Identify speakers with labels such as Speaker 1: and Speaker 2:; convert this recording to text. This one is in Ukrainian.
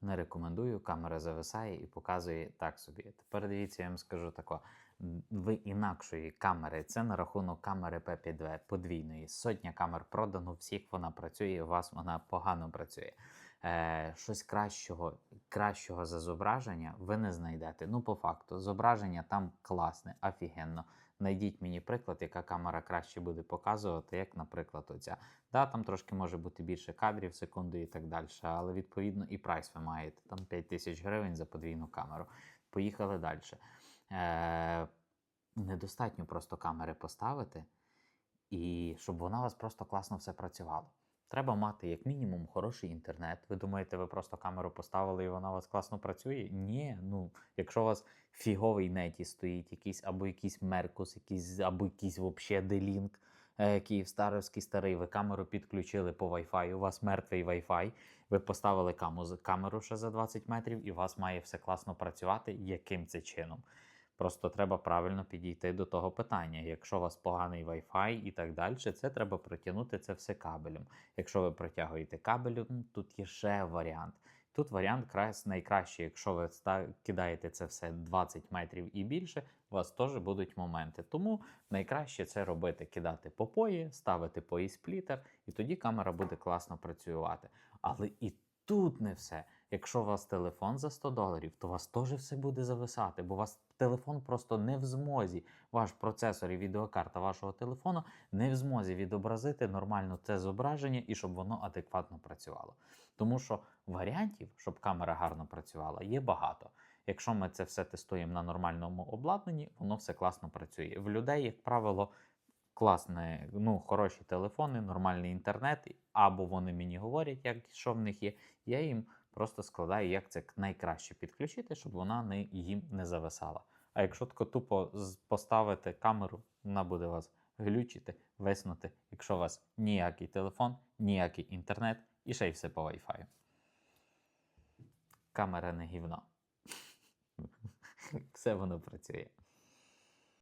Speaker 1: Не рекомендую, камера зависає і показує так собі. Тепер дивіться, я вам скажу тако. Ви інакшої камери, це на рахунок камери P5 подвійної. Сотня камер продано, всіх вона працює, у вас вона погано працює. Е, щось кращого, кращого за зображення ви не знайдете. Ну, по факту, зображення там класне, офігенно. Найдіть мені приклад, яка камера краще буде показувати, як, наприклад, оця. Да, там трошки може бути більше кадрів в секунду і так далі, але відповідно і прайс ви маєте. Там 5 тисяч гривень за подвійну камеру. Поїхали далі. Е, недостатньо просто камери поставити, і щоб вона у вас просто класно все працювала. Треба мати як мінімум хороший інтернет. Ви думаєте, ви просто камеру поставили і вона у вас класно працює? Ні, ну якщо у вас фіговий неті стоїть, якийсь або якийсь Меркус, якийсь, або якийсь вообще делінк, е, Київстаровський старий, ви камеру підключили по Wi-Fi, у вас мертвий Wi-Fi, ви поставили камеру ще за 20 метрів, і у вас має все класно працювати. Яким це чином? Просто треба правильно підійти до того питання. Якщо у вас поганий Wi-Fi і так далі, це треба протягнути це все кабелем. Якщо ви протягуєте кабелем, тут є ще варіант. Тут варіант найкращий, якщо ви кидаєте це все 20 метрів і більше, у вас теж будуть моменти. Тому найкраще це робити: кидати по пої, ставити пої сплітер, і тоді камера буде класно працювати. Але і тут не все. Якщо у вас телефон за 100 доларів, то у вас теж все буде зависати, бо у вас телефон просто не в змозі. Ваш процесор і відеокарта вашого телефону не в змозі відобразити нормально це зображення і щоб воно адекватно працювало. Тому що варіантів, щоб камера гарно працювала, є багато. Якщо ми це все тестуємо на нормальному обладнанні, воно все класно працює. В людей, як правило, класне, ну, хороші телефони, нормальний інтернет, або вони мені говорять, як що в них є. Я їм просто складаю, як це найкраще підключити, щоб вона не, їм не зависала. А якщо тако тупо поставити камеру, вона буде вас глючити, виснути, якщо у вас ніякий телефон, ніякий інтернет і ще й все по Wi-Fi. Камера не гівно. Все воно працює.